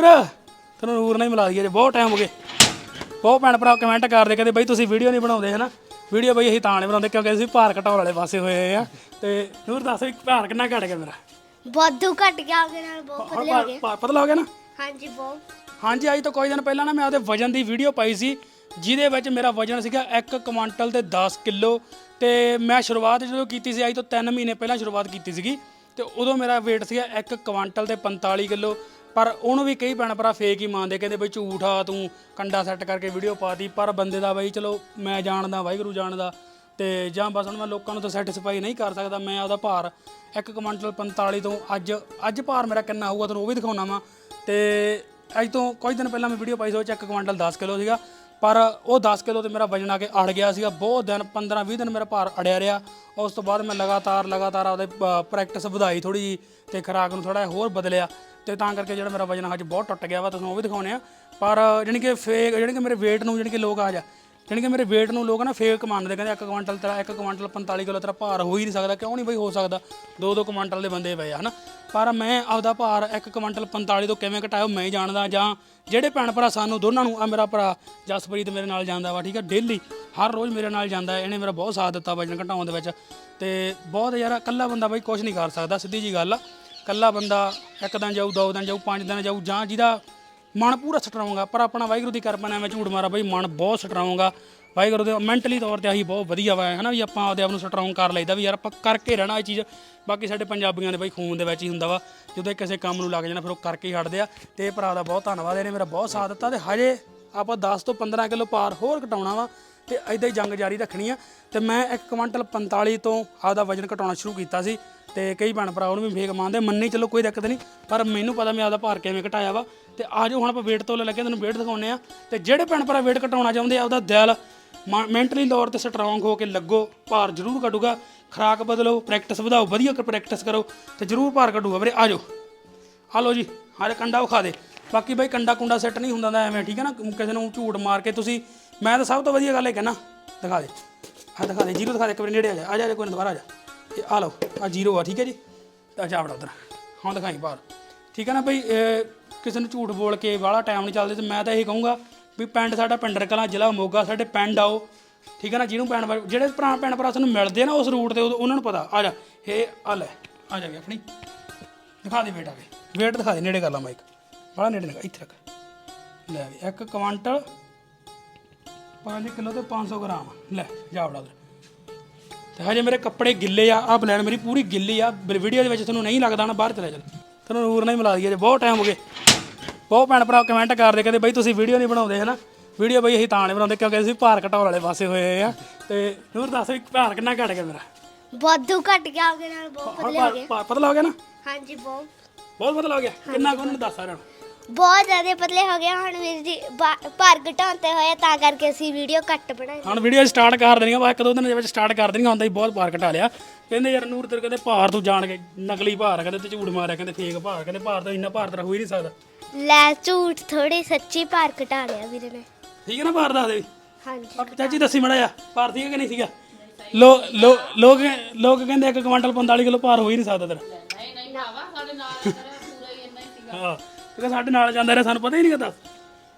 ਨੂਰ ਤੈਨੂੰ ਨੂਰ ਨਾਲ ਹੀ ਮਿਲਾ ਦਈਏ ਜੇ ਬਹੁਤ ਟਾਈਮ ਹੋ ਗਏ। ਬਹੁਤ ਭੈਣ ਭਰਾ ਕਮੈਂਟ ਕਰਦੇ ਕਹਿੰਦੇ ਬਈ ਤੁਸੀਂ ਵੀਡੀਓ ਨਹੀਂ ਬਣਾਉਂਦੇ ਹਨਾ? ਵੀਡੀਓ ਬਈ ਅਸੀਂ ਤਾਂ ਨਹੀਂ ਬਣਾਉਂਦੇ ਕਿਉਂਕਿ ਅਸੀਂ ਭਾਰ ਘਟਾਉਣ ਵਾਲੇ ਪਾਸੇ ਹੋਏ ਆ। ਤੇ ਨੂਰ ਦੱਸ ਵੀ ਭਾਰ ਕਿੰਨਾ ਘਟ ਗਿਆ ਮੇਰਾ? ਵਾਧੂ ਘਟ ਗਿਆ ਉਹਦੇ ਨਾਲ ਬਹੁਤ ਪਤਲੇ ਹੋ ਗਏ ਪਤਲਾ ਹੋ ਗਿਆ ਨਾ? ਹਾਂਜੀ ਬਹੁਤ। ਹਾਂਜੀ ਅੱਜ ਤੋਂ ਕੁਝ ਦਿਨ ਪਹਿਲਾਂ ਨਾ ਮੈਂ ਉਹਦੇ ਵਜਨ ਦੀ ਵੀਡੀਓ ਪਾਈ ਸੀ ਜਿਹਦੇ ਵਿੱਚ ਮੇਰਾ ਵਜਨ ਸੀਗਾ 1 ਕੁਆਂਟਲ ਤੇ 10 ਕਿਲੋ। ਤੇ ਮੈਂ ਸ਼ੁਰੂਆਤ ਜਦੋਂ ਕੀਤੀ ਸੀ ਅੱਜ ਤੋਂ 3 ਮਹੀਨੇ ਪਹਿਲਾਂ ਸ਼ੁਰੂਆਤ ਕੀਤੀ ਸੀਗੀ। ਤੇ ਉਦੋਂ ਮੇਰਾ weight ਸੀਗਾ 1 ਕੁਆਂਟਲ ਤੇ 45 ਕਿਲੋ। ਪਰ ਉਹਨੂੰ ਵੀ ਕਈ ਭੈਣ ਭਰਾ ਫੇਕ ਹੀ ਮੰਨਦੇ ਕਹਿੰਦੇ ਬਈ ਝੂਠ ਆ ਤੂੰ, ਕੰਡਾ ਸੈੱਟ ਕਰਕੇ ਵੀਡੀਓ ਪਾਤੀ, ਪਰ ਬੰਦੇ ਦਾ ਬਈ ਚਲੋ ਮੈਂ ਜਾਣਦਾ, ਵਾਹਿਗੁਰੂ ਜਾਣਦਾ, ਤੇ ਜਾਂ ਬਸ ਹੁਣ ਮੈਂ ਲੋਕਾਂ ਨੂੰ ਤਾਂ ਸੈਟੀਸਫਾਈ ਨਹੀਂ ਕਰ ਸਕਦਾ, ਮੈਂ ਉਹਦਾ ਭਾਰ, ਇੱਕ ਕੁਆਂਟਲ 45 ਤੋਂ ਅੱਜ ਅੱਜ ਭਾਰ ਮੇਰਾ ਕਿੰਨਾ ਹੋਊਗਾ, ਤੁਹਾਨੂੰ ਉਹ ਵੀ ਦਿਖਾਉਣਾ ਵਾ, ਤੇ ਅੱਜ ਤੋਂ ਕੁਝ ਦਿਨ ਪਹਿਲਾਂ ਮੈਂ ਵੀਡੀਓ ਪਾਈ ਸੀ, ਉਹ 'ਚ ਇੱਕ ਕੁਆਂਟਲ 10 ਕਿਲੋ ਸੀਗਾ, ਪਰ ਉਹ 10 ਕਿਲੋ ਤੇ ਮੇਰਾ ਵਜਨ ਆ ਕੇ ਅੜ ਗਿਆ ਸੀਗਾ, ਬਹੁਤ ਦਿਨ 15 20 ਦਿਨ ਮੇਰਾ ਭਾਰ ਅੜਿਆ ਰਿਹਾ, ਉਸ ਤੋਂ ਬਾਅਦ ਮੈਂ ਲਗਾਤਾਰ ਲਗਾਤਾਰ ਆਪਦੇ ਪ੍ਰੈਕਟਿਸ ਵਧਾਈ ਥੋੜੀ ਜੀ ਤੇ ਖੁਰਾਕ ਨੂੰ ਥੋੜਾ ਹੋਰ ਬਦਲਿਆ ਤੇ ਤਾਂ ਕਰਕੇ ਜਿਹੜਾ ਮੇਰਾ ਵਜਨ ਅੱਜ ਬਹੁਤ ਟੁੱਟ ਗਿਆ ਵਾ ਤੁਹਾਨੂੰ ਉਹ ਵੀ ਦਿਖਾਉਣੇ ਆ। ਪਰ ਜਾਣੀ ਕਿ ਫੇਕ ਜਾਣੀ ਕਿ ਮੇਰੇ weight ਨੂੰ, ਜਾਣੀ ਕਿ ਲੋਕ ਆ ਜਾ, ਜਾਣੀ ਕਿ ਮੇਰੇ weight ਨੂੰ ਲੋਕ ਨਾ ਫੇਕ ਮੰਨਦੇ, ਕਹਿੰਦੇ ਇੱਕ ਕੁਆਂਟਲ ਤੇਰਾ 1 ਕੁਆਂਟਲ 45 ਕਿਲੋ ਤੇਰਾ ਭਾਰ ਹੋ ਹੀ ਨਹੀਂ ਸਕਦਾ, ਕਿਉਂ ਨਹੀਂ ਬਈ ਹੋ ਸਕਦਾ? 2-2 ਕੁਆਂਟਲ ਦੇ ਬੰਦੇ ਪਏ ਆ, ਹਨਾ? ਪਰ ਮੈਂ ਆਪਦਾ ਭਾਰ ਇੱਕ ਕੁਆਂਟਲ 45 ਤੋਂ ਕਿਵੇਂ ਘਟਾਇਆ ਮੈਂ ਹੀ ਜਾਣਦਾ, ਜਾਂ ਜਿਹੜੇ ਭੈਣ ਭਰਾ ਸਾਨੂੰ, ਦੋਨਾਂ ਨੂੰ, ਆ ਮੇਰਾ ਭਰਾ ਜਸਪ੍ਰੀਤ ਮੇਰੇ ਨਾਲ ਜਾਂਦਾ ਵਾ, ਠੀਕ ਹੈ ਡੇਲੀ ਹਰ ਰੋਜ਼ ਮੇਰੇ ਨਾਲ ਜਾਂਦਾ, ਇਹਨੇ ਮੇਰਾ ਬਹੁਤ ਸਾਥ ਦਿੱਤਾ ਵਜਨ ਘਟਾਉਣ ਦੇ ਵਿੱਚ, ਤੇ ਬਹੁਤ ਯਾਰ ਇਕੱਲਾ ਬੰਦਾ ਬਈ ਕੁਝ ਨਹੀਂ ਕਰ ਸਕਦਾ, ਸਿੱਧੀ ਜੀ ਗੱਲ ਆ। ਇਕੱਲਾ ਬੰਦਾ ਇੱਕ ਦਿਨ ਜਾਊ, ਦੋ ਦਿਨ ਜਾਊ, ਪੰਜ ਦਿਨ ਜਾਊ, ਜਾਂ ਜਿਹਦਾ ਮਨ ਪੂਰਾ ਸਟਰੋਂਗ ਆ ਪਰ ਆਪਣਾ ਵਾਹਿਗੁਰੂ ਦੀ ਕਿਰਪਾ ਨਾਲ ਮੈਂ ਝੂਠ ਮਾਰਾ, ਬਈ ਮਨ ਬਹੁਤ ਸਟਰੋਂਗ। ਆ ਵਾਹਿਗੁਰੂ ਦੇ ਮੈਂਟਲੀ ਤੌਰ ਤੇ ਅਸੀਂ ਬਹੁਤ ਵਧੀਆ ਵਾ, ਹਨਾ ਵੀ ਆਪਾਂ ਆਪਦੇ ਆਪ ਨੂੰ ਸਟਰੋਂਗ ਕਰ ਲਈਦਾ ਵੀ ਯਾਰ ਆਪਾਂ ਕਰਕੇ ਰਹਿਣਾ ਇਹ ਚੀਜ਼। ਬਾਕੀ ਸਾਡੇ ਪੰਜਾਬੀਆਂ ਦੇ ਬਈ ਖੂਨ ਦੇ ਵਿੱਚ ਹੀ ਹੁੰਦਾ ਵਾ, ਜਦੋਂ ਇਹ ਕਿਸੇ ਕੰਮ ਨੂੰ ਲੱਗ ਜਾਣਾ ਫਿਰ ਉਹ ਕਰਕੇ ਹੀ ਹਟਦੇ ਆ। ਤੇ ਇਹ ਭਰਾ ਦਾ ਬਹੁਤ ਧੰਨਵਾਦ, ਇਹਨੇ ਮੇਰਾ ਬਹੁਤ ਸਾਥ ਦਿੱਤਾ ਤੇ ਹਜੇ ਆਪਾਂ 10 ਤੋਂ 15 ਕਿਲੋ ਭਾਰ ਹੋਰ ਘਟਾਉਣਾ ਵਾ ਤੇ ਐਦਾਂ ਹੀ ਜੰਗ ਜਾਰੀ ਰੱਖਣੀ ਆ। ਤੇ ਮੈਂ 1 ਕੁਇੰਟਲ 45 ਤੋਂ ਆਪਦਾ ਵਜਨ ਘਟਾਉਣਾ ਸ਼ੁਰੂ ਕੀਤਾ ਸੀ। ਤੇ ਕਈ ਭੈਣ ਭਰਾ ਉਹਨੂੰ ਵੀ ਫੇਕ ਮੰਨਦੇ ਮੰਨੀ ਚਲੋ ਕੋਈ ਦਿੱਕਤ ਨਹੀਂ ਪਰ ਮੈਨੂੰ ਪਤਾ ਮੈਂ ਆਪਦਾ ਭਾਰ ਕਿਵੇਂ ਘਟਾਇਆ ਵਾ। ਤੇ ਆਜੋ ਹੁਣ ਆਪਾਂ weight ਤੋਲੇ ਲੱਗੇ ਤੁਹਾਨੂੰ weight ਦਿਖਾਉਨੇ ਆ ਤੇ ਜਿਹੜੇ ਭੈਣ ਭਰਾ weight ਘਟਾਉਣਾ ਚਾਹੁੰਦੇ ਆ ਉਹਦਾ ਦਿਲ ਮੈਂਟਲੀ ਤੌਰ ਤੇ ਸਟਰੋਂਗ ਹੋ ਕੇ ਲੱਗੋ ਭਾਰ ਜ਼ਰੂਰ ਘਟੂਗਾ। ਖੁਰਾਕ ਬਦਲੋ ਪ੍ਰੈਕਟਿਸ ਵਧਾਓ ਵਧੀਆ ਪ੍ਰੈਕਟਿਸ ਕਰੋ ਤੇ ਜ਼ਰੂਰ ਭਾਰ ਘਟੂਗਾ ਵੀਰੇ ਆਜੋ। ਆ ਲਓ ਜੀ ਹਾਰੇ ਕੰਡਾ ਵਿਖਾ ਦੇ। ਬਾਕੀ ਬਈ ਕੰਡਾ ਕੁੰਡਾ ਸੈੱਟ ਨਹੀਂ ਹੁੰਦਾ ਦਾ ਐਵੇਂ ਠੀਕ ਹੈ ਨਾ? ਕਿਸੇ ਨੂੰ ਝੂਠ ਮਾਰ ਕੇ ਤੁਸੀਂ ਮੈਂ ਤਾਂ ਸਭ ਤੋਂ ਵਧੀਆ ਗੱਲ ਇਹ ਕਹਿਣਾ ਦਿਖਾ ਦੇ। ਆ ਦਿਖਾ ਦੇ ਜੀਰੋ ਦਿਖਾ ਦੇ ਇੱਕ ਵਾਰੀ ਨੇੜੇ ਆ ਜਾ ਆ ਜਾ, ਆ ਜਾ ਕੋਈ ਨਾ ਦੁਬਾਰਾ ਆ ਜਾ। ਇਹ ਆ ਲਓ, ਆ ਜੀਰੋ ਆ, ਠੀਕ ਹੈ ਜੀ? ਤਾਂ ਜਾ ਵੜਾ ਉਧਰ। ਹੁਣ ਦਿਖਾਈ ਬਾਹਰ। ਠੀਕ ਹੈ ਨਾ ਬਈ ਕਿਸੇ ਨੂੰ ਝੂਠ ਬੋਲ ਕੇ ਵਾਲਾ ਟਾਈਮ ਨਹੀਂ ਚੱਲਦੇ ਤੇ ਮੈਂ ਤਾਂ ਇਹ ਕਹੂੰਗਾ ਵੀ ਪਿੰਡ ਸਾਡਾ ਪਿੰਡਰ ਕਲਾਂ, ਜ਼ਿਲ੍ਹਾ ਮੋਗਾ, ਸਾਡੇ ਪਿੰਡ ਆਓ। ਠੀਕ ਹੈ ਨਾ, ਜਿਹਨੂੰ ਭੈਣ ਭਰਾ- ਜਿਹੜੇ ਭਰਾ ਭੈਣ ਭਰਾ ਸਾਨੂੰ ਮਿਲਦੇ ਨਾ ਉਸ ਰੂਟ ਤੇ ਉਦੋਂ ਉਹਨਾਂ ਨੂੰ ਪਤਾ। ਆ ਜਾ, ਇਹ ਆ ਲੈ, ਆ ਜਾ ਵੀ ਆਪਣੀ। ਦਿਖਾ ਦੇ ਵੇਟ ਆ ਗਏ ਵੇਟ ਦਿਖਾ ਦੇ, ਨੇੜੇ ਕਰ ਲਾ ਮਾਈਕ ਬੜਾ ਨੇੜੇ ਲਗਾ ਇੱਥੇ ਰੱਖ। ਲੈ ਵੀ 1 ਕੁਆਂਟਲ 5 ਕਿਲੋ ਤੇ 500 ਗ੍ਰਾਮ ਲੈ, ਜਾ ਬੜਾ ਤੇ ਹਜੇ ਮੇਰੇ ਕੱਪੜੇ ਗਿੱਲੇ ਆ ਆ ਬਲੈਂਡ ਮੇਰੀ ਪੂਰੀ ਗਿੱਲੀ ਆ। ਵੀਡੀਓ ਦੇ ਵਿੱਚ ਤੁਹਾਨੂੰ ਨਹੀਂ ਲੱਗਦਾ ਨਾ ਬਾਹਰ ਚਲੇ ਜਾ ਤੁਹਾਨੂੰ ਨੂਰ ਨਾਲ ਹੀ ਮਿਲਾ ਦਈਏ ਜੇ ਬਹੁਤ ਟਾਈਮ ਹੋ ਗਏ। ਬਹੁਤ ਭੈਣ ਭਰਾ ਕਮੈਂਟ ਕਰਦੇ ਕਹਿੰਦੇ ਬਈ ਤੁਸੀਂ ਵੀਡੀਓ ਨਹੀਂ ਬਣਾਉਂਦੇ ਹਨਾ? ਵੀਡੀਓ ਬਈ ਅਸੀਂ ਤਾਂ ਨਹੀਂ ਬਣਾਉਂਦੇ ਕਿਉਂਕਿ ਅਸੀਂ ਭਾਰ ਘਟਾਉਣ ਵਾਲੇ ਪਾਸੇ ਹੋਏ ਆ। ਤੇ ਨੂਰ ਦੱਸ ਵੀ ਭਾਰ ਕਿੰਨਾ ਘਟ ਗਿਆ ਮੇਰਾ? ਵਾਧੂ ਘਟ ਗਿਆ ਉਹਦੇ ਨਾਲ ਬਹੁਤ ਪਤਲੇ ਹੋ ਪਤਲਾ ਗਿਆ ਨਾ? ਹਾਂਜੀ ਬਹੁਤ। ਬਹੁਤ ਪਤਲਾ ਹੋ ਗਿਆ। ਕਿੰਨਾ ਕੁ ਉਹਨਾਂ ਨੂੰ ਦੱਸ ਸਾਰਿਆਂ ਨੂੰ? ਬਹੁਤ ਜ਼ਿਆਦਾ ਪਤਲੇ ਹੋ ਗਏ ਹੁਣ ਵੀਰ ਜੀ ਬਾ- ਭਾਰ ਘਟਾਉਂਦੇ ਹੋਏ ਤਾਂ ਕਰਕੇ ਅਸੀਂ ਵੀਡੀਓ ਘੱਟ ਬਣਾਈ। ਹੁਣ ਵੀਡੀਓ ਸਟਾਰਟ ਕਰ ਦੇਣੀ ਆ ਬਸ ਇੱਕ ਦੋ ਦਿਨ ਦੇ ਵਿੱਚ ਸਟਾਰਟ ਕਰ ਦੇਣੀ ਹੁੰਦਾ ਹੀ ਬਹੁਤ ਭਾਰ ਘਟਾ ਲਿਆ। ਕਹਿੰਦੇ ਯਾਰ ਨੂਰ ਤੇਰੇ ਕਹਿੰਦੇ ਭਾਰ ਤੂੰ ਜਾਣ ਕੇ ਨਕਲੀ ਭਾਰ ਕਹਿੰਦੇ ਤੇ ਝੂਠ ਮਾਰਿਆ ਕਹਿੰਦੇ ਫੇਕ ਭਾਰ ਕਹਿੰਦੇ ਭਾਰ ਤਾਂ ਇੰਨਾ ਭਾਰ ਤੇਰਾ ਹੋ ਹੀ ਨਹੀਂ ਸਕਦਾ। ਲੈ ਝੂਠ ਥੋੜੀ ਸੱਚੀ ਭਾਰ ਘਟਾ ਲਿਆ ਵੀਰ ਨੇ। ਠੀਕ ਹੈ ਨਾ ਭਾਰ ਦੱਸ ਦੇ ਹਾਂਜੀ ਆ ਚਾਚੀ ਦੱਸੀ ਮੜਾ ਆ ਭਾਰ ਸੀਗਾ ਕਿ ਨਹੀਂ ਸੀਗਾ? ਲੋ ਲੋ ਲੋਕ ਲੋਕ ਕਹਿੰਦੇ ਇੱਕ ਕੁਆਂਟਲ 45 ਕਿਲੋ ਭਾਰ ਹੋ ਹੀ ਨਹੀਂ ਸਕਦਾ ਤੇਰਾ। ਨਹੀਂ ਨਹੀਂ ਭਰਾਵਾ ਸਾਡੇ ਨਾਲ ਪੂਰਾ ਹੀ ਇੰਨਾ ਹੀ ਸੀਗਾ। ਹਾਂ। ਕਿਉਂਕਿ ਸਾਡੇ ਨਾਲ ਜਾਂਦਾ ਰਿਹਾ ਸਾਨੂੰ ਪਤਾ ਹੀ ਨਹੀਂ ਕਦਾ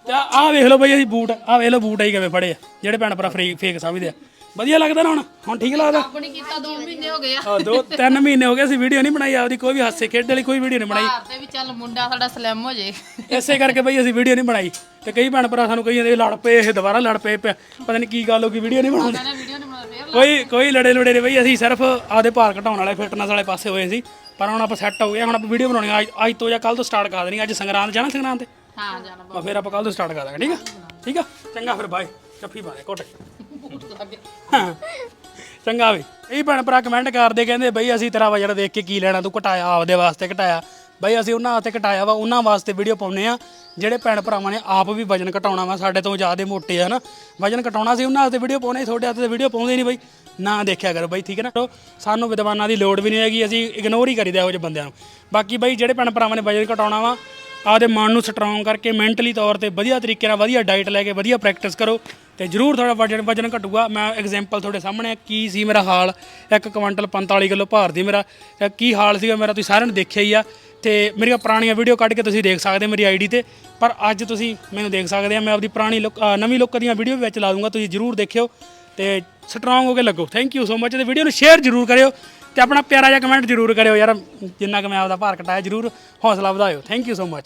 ਤੇ ਆਹ ਵੇਖ ਲਓ ਬਈ ਅਸੀਂ ਬੂਟ ਆਹ ਵੇਖ ਲਓ ਬੂਟ ਆਈ ਕਿਵੇਂ ਫੜੇ ਆ ਜਿਹੜੇ ਭੈਣ ਭਰਾ ਫਰੀ ਫੇਕ ਸਮਝਦੇ ਆ। ਵਧੀਆ ਲੱਗਦਾ ਨਾ ਹੁਣ? ਹੁਣ ਠੀਕ ਲੱਗਦਾ? ਆਪਣੀ ਕੀਤਾ 2 ਮਹੀਨੇ ਹੋ ਗਏ ਆ। ਆ ਦੋ ਤਿੰਨ ਮਹੀਨੇ ਹੋ ਗਏ ਅਸੀਂ ਵੀਡੀਓ ਨਹੀਂ ਬਣਾਈ ਆਪਦੀ ਕੋਈ ਵੀ ਹਾਸੇ ਖੇਡ ਵਾਲੀ ਕੋਈ ਵੀਡੀਓ ਨਹੀਂ ਬਣਾਈ। ਘਰ ਤੇ ਵੀ ਚੱਲ ਮੁੰਡਾ ਸਾਡਾ ਸਲਿਮ ਹੋ ਜੇ। ਇਸੇ ਕਰਕੇ ਬਈ ਅਸੀਂ ਵੀਡੀਓ ਨਹੀਂ ਬਣਾਈ। ਤੇ ਕਈ ਭੈਣ ਭਰਾ ਸਾਨੂੰ ਕਹੀ ਜਾਂਦੇ ਇਹ ਲੜ ਪਏ ਇਹ ਦੁਬਾਰਾ ਲੜ ਪਏ। ਪਤਾ ਨਹੀਂ ਕੀ ਗੱਲ ਹੋ ਗਈ ਵੀਡੀਓ ਨਹੀਂ ਬਣਾਉਂਦੇ। ਕਹਿੰਦਾ ਵੀਡੀਓ ਨਹੀਂ ਬਣਾ ਫੇਰ ਕੋਈ ਕੋਈ ਲੜੇ ਲੁੜੇ ਨਹੀਂ ਬਈ ਅਸੀਂ ਸਿਰਫ ਆਪਦੇ ਭਾਰ ਘਟਾਉਣ ਵਾਲੇ ਫਿਟਨੈਸ ਵਾਲੇ ਪਾਸੇ ਹੋਏ ਸੀ। ਪਰ ਹੁਣ ਆਪਾਂ ਸੈੱਟ ਹੋ ਗਏ ਹੁਣ ਆਪਾਂ ਵੀਡੀਓ ਬਣਾਉਣੀ ਆ। ਅੱਜ ਅੱਜ ਤੋਂ ਜਾਂ ਕੱਲ ਤੋਂ ਸਟਾਰਟ ਕਰ ਦੇਣੀ ਅੱਜ ਸੰਗਰਾਂਦ ਜਾਣਾ ਸੰਗਰਾਂਦ ਤੇ? ਹਾਂ ਜਾਣਾ ਮੈਂ ਫਿਰ ਆਪਾਂ ਕੱਲ ਤੋਂ ਸਟਾਰਟ ਕਰ ਦਾਂਗੇ ਠੀਕ ਆ? ਠੀਕ ਆ? ਚੰਗਾ ਫਿਰ ਬਾਏ ਚੱਫੀ ਬਾਰੇ ਕੋਟੇ ਹਾਂ। ਚੰਗਾ ਵੀ। ਇਹ ਭੈਣ ਭਰਾ ਕਮੈਂਟ ਕਰਦੇ ਕਹਿੰਦੇ ਬਈ ਅਸੀਂ ਤੇਰਾ ਵਜਨ ਦੇਖ ਕੇ ਕੀ ਲੈਣਾ? ਤੂੰ ਘਟਾਇਆ ਆਪਦੇ ਵਾਸਤੇ ਘਟਾਇਆ। ਬਈ ਅਸੀਂ ਉਹਨਾਂ ਵਾਸਤੇ ਘਟਾਇਆ ਵਾ, ਉਹਨਾਂ ਵਾਸਤੇ ਵੀਡੀਓ ਪਾਉਨੇ ਆ ਜਿਹੜੇ ਭੈਣ ਭਰਾਵਾਂ ਨੇ ਆਪ ਵੀ ਵਜਨ ਘਟਾਉਣਾ ਵਾ, ਸਾਡੇ ਤੋਂ ਜ਼ਿਆਦਾ ਮੋਟੇ ਆ ਨਾ। ਵਜਨ ਘਟਾਉਣਾ ਸੀ ਉਹਨਾਂ ਵਾਸਤੇ ਵੀਡੀਓ ਪਾਉਣੇ ਤੁਹਾਡੇ ਵਾਸਤੇ ਵੀਡੀਓ ਪਾਉਂਦੇ ਨਹੀਂ ਬਈ। ਨਾ ਦੇਖਿਆ ਕਰੋ ਬਈ, ਠੀਕ ਹੈ ਨਾ? ਸਾਨੂੰ ਵਿਦਵਾਨਾਂ ਦੀ ਲੋੜ ਵੀ ਨਹੀਂ ਹੈਗੀ, ਅਸੀਂ ਇਗਨੋਰ ਹੀ ਕਰੀਦਾ ਇਹੋ ਜਿਹੇ ਬੰਦਿਆਂ ਨੂੰ। ਬਾਕੀ ਬਈ, ਜਿਹੜੇ ਭੈਣ ਭਰਾਵਾਂ ਨੇ ਵਜਨ ਘਟਾਉਣਾ ਵਾ, ਆਪਦੇ ਮਨ ਨੂੰ ਸਟਰੋਂਗ ਕਰਕੇ ਮੈਂਟਲੀ ਤੌਰ ਤੇ ਵਧੀਆ ਤਰੀਕੇ ਨਾਲ ਵਧੀਆ ਡਾਈਟ ਲੈ ਕੇ ਵਧੀਆ ਪ੍ਰੈਕਟਿਸ ਕਰੋ ਤੇ ਜਰੂਰ ਤੁਹਾਡਾ ਵਜਨ ਵਜਨ ਘਟੂਗਾ। ਮੈਂ ਐਗਜ਼ਾਮਪਲ ਤੁਹਾਡੇ ਸਾਹਮਣੇ ਕੀ ਸੀ ਮੇਰਾ ਹਾਲ? ਇੱਕ ਕੁਇੰਟਲ 45 ਕਿਲੋ ਭਾਰ ਦੀ ਮੇਰਾ। ਕੀ ਹਾਲ ਸੀਗਾ ਮੇਰਾ, ਤੁਸੀਂ ਸਾਰਿਆਂ ਨੇ ਦੇਖਿਆ ਹੀ ਆ। ਤੇ ਮੇਰੀਆਂ ਪੁਰਾਣੀਆਂ ਵੀਡੀਓ ਕੱਢ ਕੇ ਤੁਸੀਂ ਦੇਖ ਸਕਦੇ ਹੋ ਮੇਰੀ ਆਈਡੀ ਤੇ। ਪਰ ਅੱਜ ਤੁਸੀਂ ਮੈਨੂੰ ਦੇਖ ਸਕਦੇ ਆ ਮੈਂ ਆਪਦੀ ਪੁਰਾਣੀ ਲੁੱਕ ਅ, ਨਵੀਂ ਲੁੱਕ ਦੀਆਂ ਵੀਡੀਓ ਵਿੱਚ ਲਾ ਦੂੰਗਾ ਤੁਸੀਂ ਜਰੂਰ ਦੇਖਿਓ ਤੇ ਸਟਰੋਂਗ ਹੋ ਕੇ ਲੱਗੋ। ਥੈਂਕ ਯੂ ਸੋ ਮਚ ਤੇ ਵੀਡੀਓ ਨੂੰ ਸ਼ੇਅਰ ਜਰੂਰ ਕਰਿਓ ਤੇ ਆਪਣਾ ਪਿਆਰਾ ਜਿਹਾ ਕਮੈਂਟ ਜਰੂਰ ਕਰਿਓ ਯਾਰ ਜਿੰਨਾ ਕਿ ਮੈਂ ਆਪਦਾ ਭਾਰ ਘਟਾਇਆ ਜਰੂਰ ਹੌਸਲਾ ਵਧਾਇਓ। Thank you so much